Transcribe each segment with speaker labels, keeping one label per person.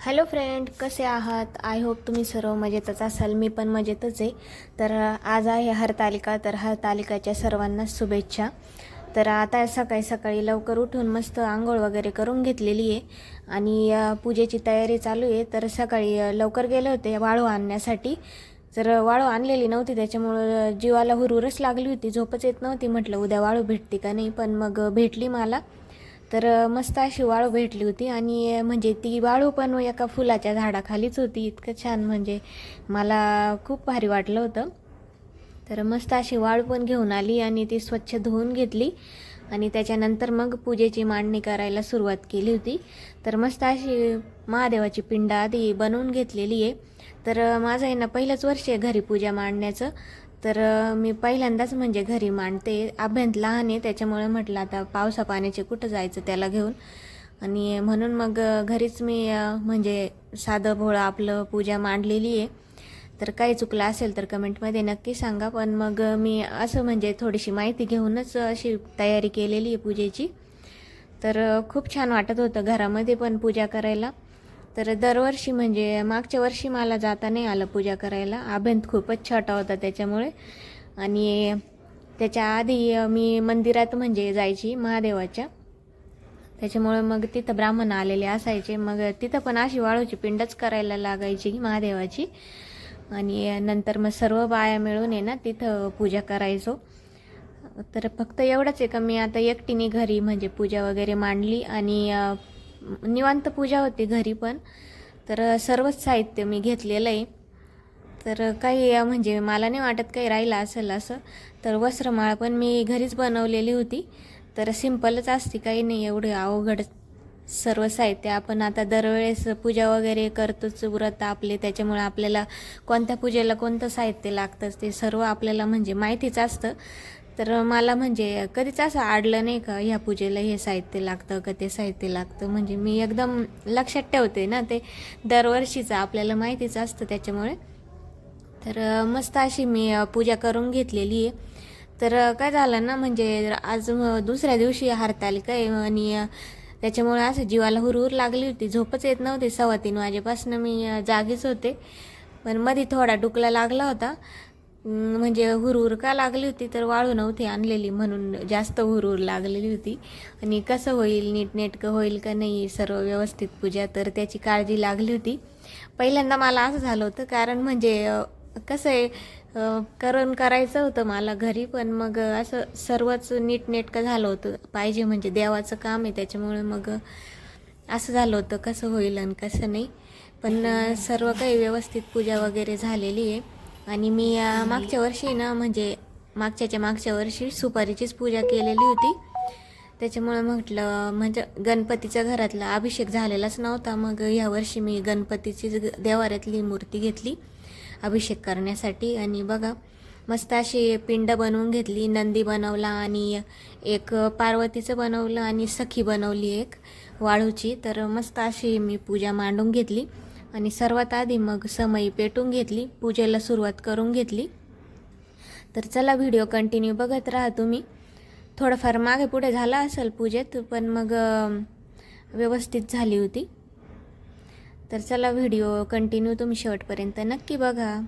Speaker 1: Hello friend कसे आहात? I hope तुम्ही सर्व मजेतच असाल. मी पण मजेतच आहे. तर आज आहे हरतालिका. तर हरतालिकाच्या सर्वांना शुभेच्छा. तर आता सकाळी सकाळी लवकर उठून मस्त आंघोळ वगैरे करून घेतलेली आहे. आणि पूजेची तयारी चालू आहे. तर सकाळी लवकर गेले होते वाळू आणण्यासाठी. तर वाळू आणलेली नव्हती. त्याच्यामुळं जीवाला हुरहुरच लागली होती. झोपच येत नव्हती. म्हटलं उद्या वाळू भेटते का नाही? पण मग भेटली मला. तर मस्त अशी वाळू भेटली होती आणि म्हणजे ती वाळू पण एका फुलाच्या झाडाखालीच होती. इतकं छान म्हणजे मला खूप भारी वाटलं होतं. तर मस्त अशी वाळू पण घेऊन आली आणि ती स्वच्छ धुवून घेतली आणि त्याच्यानंतर मग पूजेची मांडणी करायला सुरुवात केली होती. तर मस्त अशी महादेवाची पिंड आधी बनवून घेतलेली आहे. तर माझं आहे ना पहिलंच वर्ष आहे घरी पूजा मांडण्याचं. तर मी पहिल्यांदाच म्हणजे घरी मांडते. अभ्यंत लहान आहे त्याच्यामुळे म्हटलं आता पावसा पाण्याचे कुठं जायचं त्याला घेऊन. आणि म्हणून मग घरीच मी म्हणजे साधं भोळं आपलं पूजा मांडलेली आहे. तर काही चुकलं असेल तर कमेंटमध्ये नक्की सांगा. पण मग मी असं म्हणजे थोडीशी माहिती घेऊनच अशी तयारी केलेली आहे पूजेची. तर खूप छान वाटत होतं घरामध्ये पण पूजा करायला. तर दरवर्षी म्हणजे मागच्या वर्षी मला जाता नाही आलं पूजा करायला. अभ्यंत खूपच छोटा होता त्याच्यामुळे. आणि त्याच्या आधी मी मंदिरात म्हणजे जायची महादेवाच्या. त्याच्यामुळे मग तिथं ब्राह्मण आलेले असायचे. मग तिथं पण अशी वाळूची पिंडच करायला लागायची महादेवाची. आणि नंतर मग सर्व बाया मिळून आहे ना तिथं पूजा करायचो. तर फक्त एवढंच आहे का मी आता एकटीने घरी म्हणजे पूजा वगैरे मांडली. आणि निवांत पूजा होती घरी पण. तर सर्वच साहित्य मी घेतलेलं आहे. तर काही म्हणजे मला नाही वाटत काही राहिलं असेल असं. तर वस्त्रमाळ पण मी घरीच बनवलेली होती. तर सिंपलच असते काही नाही एवढं अवघड सर्व साहित्य. आपण आता दरवेळेस पूजा वगैरे करतोच व्रत आपले त्याच्यामुळे आपल्याला कोणत्या पूजेला कोणतं साहित्य लागतं ते सर्व आपल्याला म्हणजे माहितीच असतं. तर मला म्हणजे कधीच असं आडलं नाही का ह्या पूजेला हे साहित्य लागतं का ते साहित्य लागतं? म्हणजे मी एकदम लक्षात ठेवते ना ते दरवर्षीचं आपल्याला माहितीच असतं त्याच्यामुळे. तर मस्त अशी मी पूजा करून घेतलेली आहे. तर काय झालं ना म्हणजे आज दुसऱ्या दिवशी हरतालिका आहे आणि त्याच्यामुळे असं जीवाला हुरहुर लागली होती. झोपच येत नव्हती. सव्वा तीन वाजेपासून मी जागीच होते. पण मध्ये थोडा डुकला लागला होता. म्हणजे हुरहुर का लागली होती तर वाळू नव्हती आणलेली म्हणून जास्त हुरहुर लागलेली होती. आणि कसं होईल नीटनेटकं होईल का नाही सर्व व्यवस्थित पूजा तर त्याची काळजी लागली होती. पहिल्यांदा मला असं झालं होतं कारण म्हणजे कसं आहे करण करायचं होतं मला घरी पण मग असं सर्वच नीटनेटकं झालं होतं. पाहिजे म्हणजे देवाचं काम आहे त्याच्यामुळे मग असं झालं होतं कसं होईल आणि कसं नाही. पण सर्व काही व्यवस्थित पूजा वगैरे झालेली आहे. आणि मी मागच्या वर्षी ना म्हणजे मागच्याच्या मागच्या वर्षी सुपारीचीच पूजा केलेली होती. त्याच्यामुळे म्हटलं म्हणजे गणपतीच्या घरातला अभिषेक झालेलाच नव्हता. मग ह्या वर्षी मी गणपतीचीच देवाऱ्यातली मूर्ती घेतली अभिषेक करण्यासाठी. आणि बघा मस्त अशी पिंड बनवून घेतली नंदी बनवला आणि एक पार्वतीचं बनवलं आणि सखी बनवली एक वाळूची. तर मस्त अशी मी पूजा मांडून घेतली. आणि सर्वात आधी मग समयी पेटून घेतली पूजेला सुरुवात करून घेतली. तर चला व्हिडिओ कंटिन्यू बघत राहा तुम्ही. थोडंफार मागे पुढे झालं असेल पूजेत पण मग व्यवस्थित झाली होती. तर चला व्हिडिओ कंटिन्यू तुम्ही शेवटपर्यंत नक्की बघा.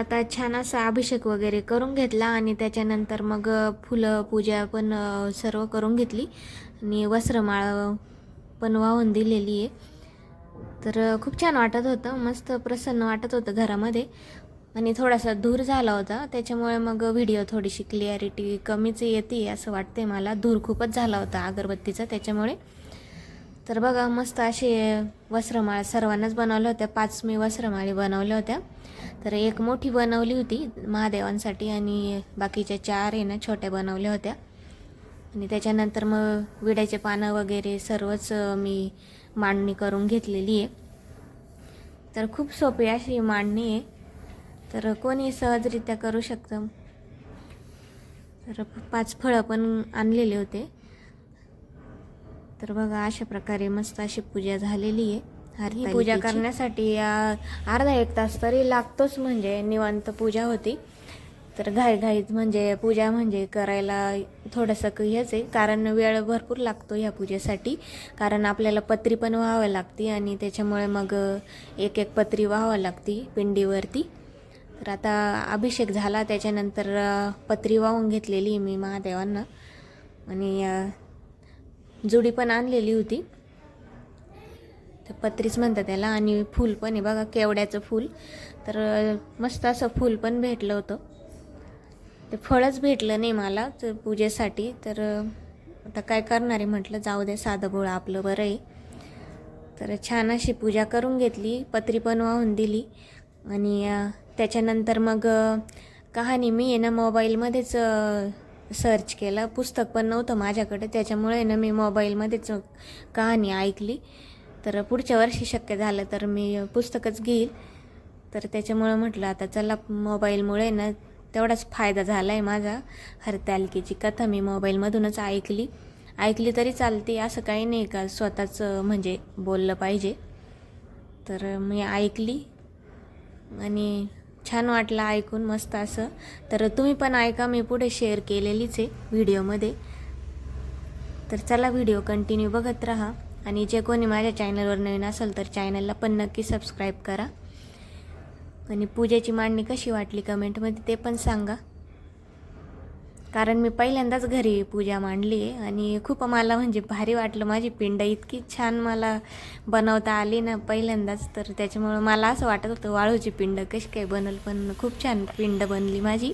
Speaker 1: आता छान असा अभिषेक वगैरे करून घेतला आणि त्याच्यानंतर मग फुलं पूजा पण सर्व करून घेतली. आणि वस्त्रमाळ पण वाहून दिलेली आहे. तर खूप छान वाटत होतं. मस्त प्रसन्न वाटत होतं घरामध्ये. आणि थोडासा धूर झाला होता. त्याच्यामुळे मग व्हिडिओ थोडीशी क्लिअरिटी कमीच येते असं वाटते मला. धूर खूपच झाला होता अगरबत्तीचा त्याच्यामुळे. तर बघा मस्त असे वस्त्रमाळ सर्वांनाच बनवल्या होत्या. पाच मी वस्त्रमाळी बनवल्या होत्या. तर एक मोठी बनवली होती महादेवांसाठी आणि बाकीच्या चार आहे ना छोट्या बनवल्या होत्या. आणि त्याच्यानंतर मग विड्याचे पानं वगैरे सर्वच मी मांडणी करून घेतलेली आहे. तर खूप सोपी अशी मांडणी आहे. तर कोणी सहजरित्या करू शकतं. तर पाच फळं पण आणलेले होते. तर बघा अशा प्रकारे मस्त अशी पूजा झालेली आहे. ही पूजा करण्यासाठी अर्धा एक तास तरी लागतोच म्हणजे निवांत पूजा होती. तर घाईघाईत म्हणजे पूजा म्हणजे करायला थोडंसं क- हेच आहे. कारण वेळ भरपूर लागतो ह्या पूजेसाठी. कारण आपल्याला पत्री पण व्हावं लागते आणि त्याच्यामुळे मग एक एक पत्री व्हावं लागती पिंडीवरती. तर आता अभिषेक झाला त्याच्यानंतर पत्री वाहून घेतलेली मी महादेवांना. आणि जुडी पण आणलेली होती. तर पत्रीच म्हणतात त्याला आणि फूल पण आहे बघा केवड्याचं फूल. तर मस्त असं फूल पण भेटलं होतं. ते फळच भेटलं नाही मला तर पूजेसाठी. तर आता काय करणार आहे म्हटलं जाऊ दे साधं बोळं आपलं बरं आहे. तर छान अशी पूजा करून घेतली पत्री पण वाहून दिली. आणि त्याच्यानंतर मग कहाणी मी आहे ना मोबाईलमध्येच सर्च केलं. पुस्तक पण नव्हतं माझ्याकडे. त्याच्यामुळे ना मी मोबाईलमध्येच कहाणी ऐकली. तर पुढच्या वर्षी शक्य झालं तर मी पुस्तकच घेईल. तर त्याच्यामुळं म्हटलं आता चला मोबाईलमुळे ना तेवढाच फायदा झाला आहे माझा. हरतालिकेची कथा मी मोबाईलमधूनच ऐकली. ऐकली तरी चालते असं काही नाही का स्वतःच म्हणजे बोललं पाहिजे. तर मी ऐकली. आणि छान वाटलं ऐकून मस्त असं. तर तुम्ही पण ऐका मी पुढे शेअर केलेलीच आहे व्हिडिओमध्ये तर चला व्हिडिओ कंटिन्यू बघत राहा. आणि जे कोणी माझ्या चॅनलवर नवीन असेल तर चॅनलला पण नक्की सबस्क्राईब करा. आणि पूजेची मांडणी कशी वाटली कमेंटमध्ये ते पण सांगा. कारण मी पहिल्यांदाच घरी पूजा मांडली आहे आणि खूप मला म्हणजे भारी वाटलं. माझी पिंड इतकी छान मला बनवता आली ना पहिल्यांदाच तर त्याच्यामुळं मला असं वाटत होतं वाळूची पिंड कशी काय बनल पण खूप छान पिंड बनली माझी.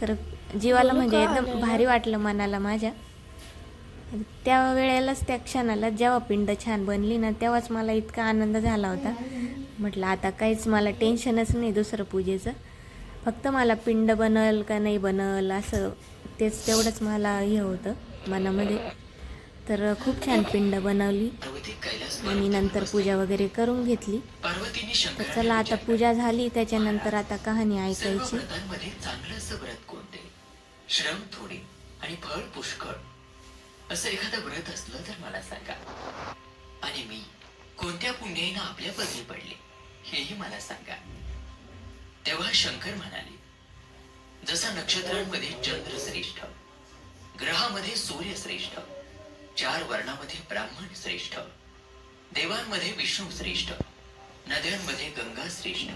Speaker 1: तर जीवाला म्हणजे एकदम भारी वाटलं मनाला माझ्या. त्या वेळेलाच त्या क्षणाला जेव्हा पिंड छान बनली ना तेव्हाच मला इतका आनंद झाला होता. म्हटलं आता काहीच मला टेन्शनच नाही दुसरं पूजेचं. फक्त मला पिंड बनल का नाही बनल असं तेच तेवढंच मला हे होतं मनामध्ये. तर खूप छान पिंड बनवली आणि नंतर पूजा वगैरे करून घेतली. तर चला आता पूजा झाली त्याच्यानंतर आता कहाणी ऐकायची.
Speaker 2: श्रम थोडे आणि फळ पुष्कळ. असं एखादं व्रत असलं तर मला सांगा. आणि मी कोणत्या पुण्याईनं आपल्या पदरी पडले हेही मला सांगा. तेव्हा शंकर म्हणाले जसा नक्षत्रांमध्ये चंद्र श्रेष्ठ ग्रहामध्ये सूर्य श्रेष्ठ चार वर्णामध्ये ब्राह्मण श्रेष्ठ देवांमध्ये विष्णू श्रेष्ठ नद्यांमध्ये गंगा श्रेष्ठ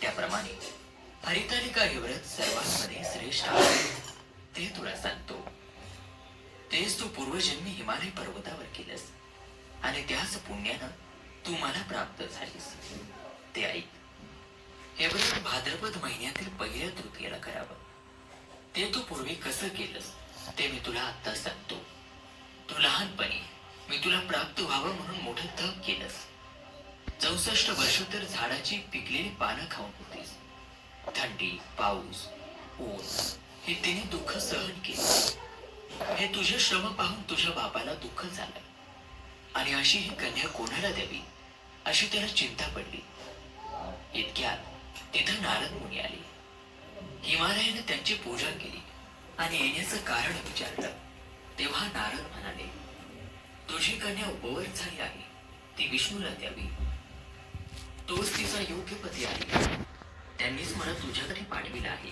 Speaker 2: त्याप्रमाणे हरितालिका हे व्रत सर्वांमध्ये श्रेष्ठ आहे ते तुला सांगतो. तेच तू पूर्वजन्मी हिमालय पर्वतावर केलंस आणि त्याच पुण्यानं तू मला प्राप्त झालीस. ते ऐक. हे व्रत भाद्रपद महिन्यातील पहिल्या तृतीयेला करावं. ते तू पूर्वी कसं केलंस ते मी तुला आता सांगतो. तू लहानपणी मी तुला प्राप्त व्हावं म्हणून मोठं तप केलंस. चौसष्ट वर्ष तर झाडाची पिकलेली पानं खाऊन होतीस. थंडी पाऊस ऊन हे तिने दुःख सहन केले. हे तुझे श्रम पाहून तुझ्या बापाला दुःख झालं. आणि अशी ही कन्या कोणाला द्यावी अशी त्याला चिंता पडली. इतक्यात तिथं नारद मुनी आले. हिमालयानं त्यांची पूजा केली आणि येण्याचं कारण विचारलं. तेव्हा नारद म्हणाले तुझी कन्या उपवर झाली आहे. ती विष्णूला द्यावी. तोच तिचा योग्य पती आहे. त्यांनीच मला तुझ्याकडे पाठविला आहे.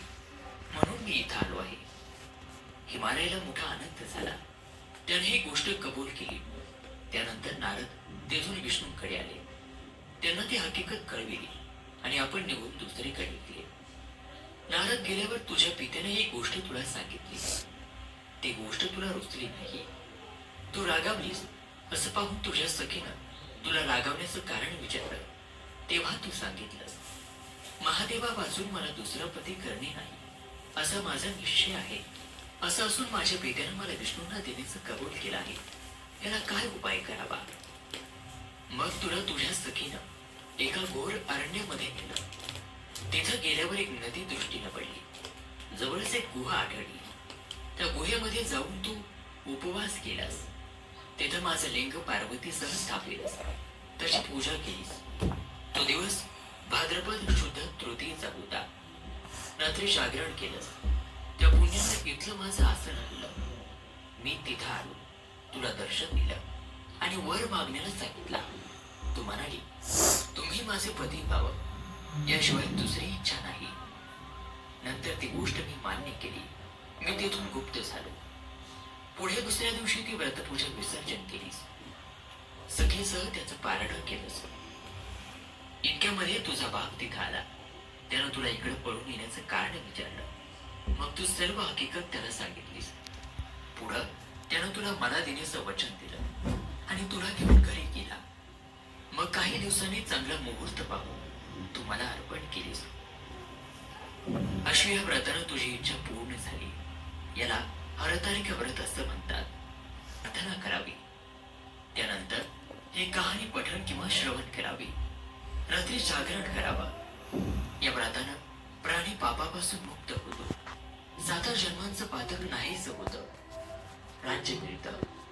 Speaker 2: म्हणून मी इथं आलो आहे. हिमालयाला मोठा आनंद झाला. त्याने ही गोष्ट कबूल केली. त्यानंतर नारद तेथून विष्णूकडे आले. त्यांना ती हकीकत कळविली. आणि आपण निघून दुसरीकडे गेले नारद गेल्यावर तुझ्या पित्याने ही गोष्ट तुला सांगितली. ती गोष्ट तुला रुचली नाही. तू रागावलीस असं पाहून तुझ्या सखीनं तुला रागावण्याचं कारण विचारलं. तेव्हा तू सांगितलंस महादेवा वाचून मला दुसरा पती करणे नाही. असा माझा निश्चय आहे. असं असून माझ्या पित्यानं मला विष्णूंना देण्याचं कबूल केलं आहे. याला काय उपाय करावा? मग तुला तुझ्या सखीनं एका घोर अरण्यामध्ये गेलं. तिथं गेल्यावर एक नदी दृष्टीनं पडली. जवळच एक गुहा आढळली. त्या गुहेमध्ये जाऊन तू उपवास केलास. तिथं माझं लिंग पार्वतीसह स्थापलेलं त्याची पूजा केलीस. तो दिवस भाद्रपद शुद्ध तृतीयेचा होता. रात्री जागरण केलंस. त्या पुण्यानं इथलं माझं आसन आणलं. मी तिथं आलो. तुला दर्शन दिलं. आणि वर मागण्याला सांगितला. तू म्हणाली तुम्ही माझे पती व्हावं. याशिवाय दुसरी इच्छा नाही. नंतर ती गोष्ट मी मान्य केली. मी तिथून गुप्त झालो. पुढे दुसऱ्या दिवशी ती व्रतपूजा विसर्जन केलीस. सखीसह त्याचं पारण केलंस. इतक्यामध्ये तुझा बाप तिथं आला. त्यानं तुला इकडे पळून येण्याचं कारण विचारलं. मग तू सर्व हकीकत त्याला सांगितलीस. पुढं त्यानं तुला मला देण्याचं वचन दिलं. आणि तुला घेऊन घरी मग काही दिवसांनी चांगला मुहूर्त पाहून तू मला अर्पण केलीस. अशी या व्रतानं तुझी इच्छा पूर्ण झाली. याला हरतालिका व्रत असं म्हणतात. प्रार्थना करावी. त्यानंतर हे कहाणी पठण किंवा श्रवण करावी. रात्री जागरण करावा. या व्रतानं प्राणी पापापासून मुक्त होतो. साधा जन्मांचं पातक नाहीच होतं. राज्य मिळतं.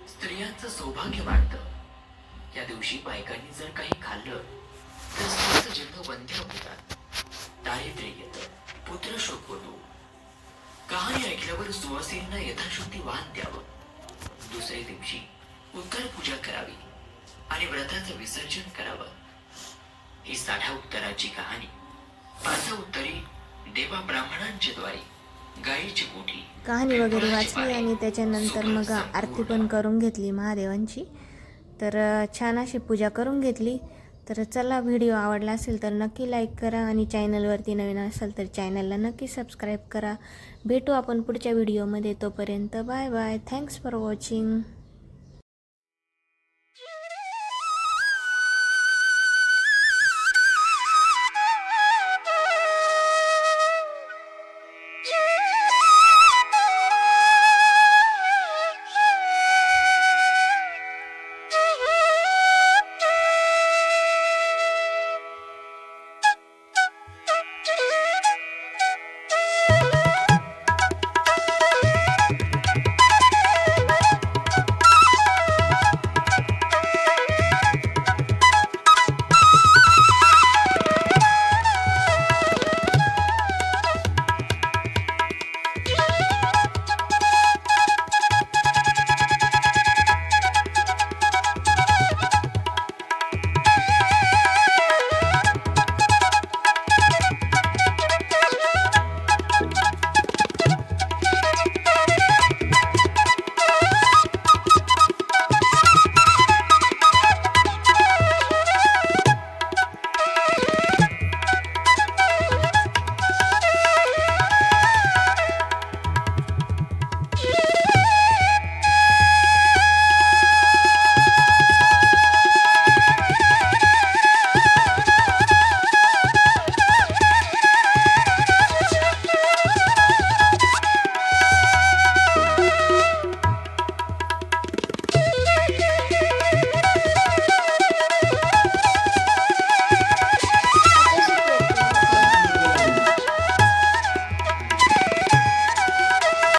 Speaker 2: स्त्रियांचं सौभाग्य वाढतं. या दिवशी बायकांनी जर काही खाल्लं तर स्त्रीचं जन्म वंध्य होतात. दारिद्र्य येतं. पुत्र शोक होतो. कहाणी ऐकल्यावर सुवासींना यथाशक्ती वाहन द्यावं. दुसऱ्या दिवशी उत्तर पूजा करावी आणि व्रताचं विसर्जन करावं. ही साठा उत्तराची कहाणी. पाचा उत्तरी देवा ब्राह्मणांच्या द्वारे गायीची मोठी
Speaker 1: कहाणी वगैरे वाचली आणि त्याच्यानंतर मग आरती पण करून घेतली महादेवांची. तर छान अशी पूजा करून घेतली. तर चला व्हिडिओ आवडला असेल तर नक्की लाईक करा आणि चॅनलवरती नवीन असाल तर चॅनलला नक्की सबस्क्राईब करा. भेटू आपण पुढच्या व्हिडिओमध्ये तोपर्यंत bye bye thanks for watching